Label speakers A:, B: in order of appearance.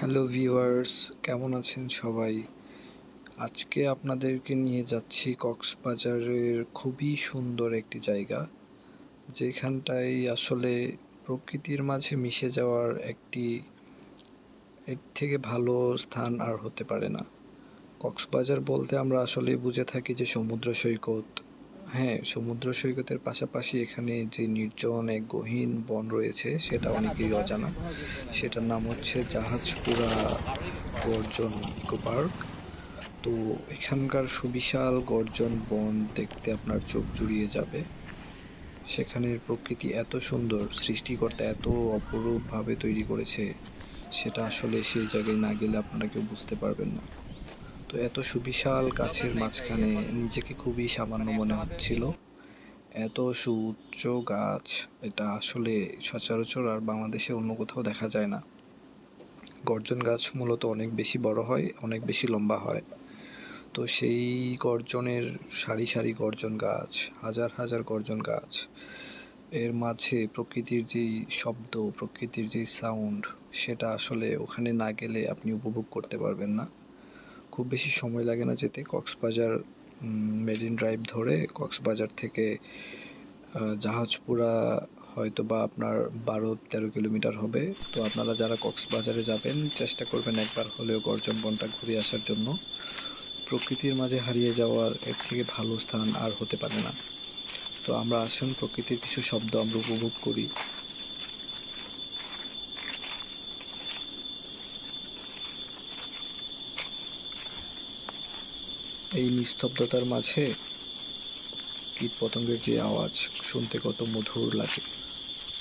A: Hello viewers কেমন আছেন সবাই? আজকে আপনাদেরকে নিয়ে যাচ্ছি কক্সবাজারের খুবই সুন্দর একটি জায়গা, যেখানটায় আসলে প্রকৃতির মাঝে মিশে যাওয়ার একটি, এর থেকে ভালো স্থান আর হতে পারে না। কক্সবাজার বলতে আমরা আসলে বুঝে থাকি যে সমুদ্র সৈকত হ্যাঁ সমুদ্র সৈকতের পাশাপাশি এখানে যে নির্জন এক গহীন বন রয়েছে, সেটা অনেকেই অজানা। সেটার নাম হচ্ছে জাহাজপুরা গর্জন ইকো পার্ক। তো এখানকার সুবিশাল গর্জন বন দেখতে আপনার চোখ জুড়িয়ে যাবে। সেখানের প্রকৃতি এত সুন্দর, সৃষ্টিকর্তা এত অপরূপভাবে তৈরি করেছে, সেটা আসলে সেই জায়গায় না গেলে আপনারা কেউ বুঝতে পারবেন না। তো এত সুবিশাল গাছের মাঝখানে নিজেকে খুবই সামান্য মনে হচ্ছিল। এত সুউচ্চ গাছ, এটা আসলে সচরাচর আর বাংলাদেশে অন্য কোথাও দেখা যায় না। গর্জন গাছ মূলত অনেক বেশি বড় হয়, অনেক বেশি লম্বা হয়। তো সেই গর্জনের সারি সারি গর্জন গাছ, হাজার হাজার গর্জন গাছ, এর মাঝে প্রকৃতির যেই শব্দ, প্রকৃতির যে সাউন্ড, সেটা আসলে ওখানে না গেলে আপনি উপভোগ করতে পারবেন না। খুব বেশি সময় লাগে না যেতে। কক্সবাজার মেরিন ড্রাইভ ধরে কক্সবাজার থেকে জাহাজপুরা হয়তো বা আপনার বারো তেরো কিলোমিটার হবে। তো আপনারা যারা কক্সবাজারে যাবেন, চেষ্টা করবেন একবার হলেও গর্জন বনটা ঘুরে আসার জন্য। প্রকৃতির মাঝে হারিয়ে যাওয়ার এর থেকে ভালো স্থান আর হতে পারে না। তো আমরা আসুন, প্রকৃতির কিছু শব্দ আমরা উপভোগ করি। এই নিস্তব্ধতার মাঝে কীটপতঙ্গের যে আওয়াজ শুনতে কত মধুর লাগে।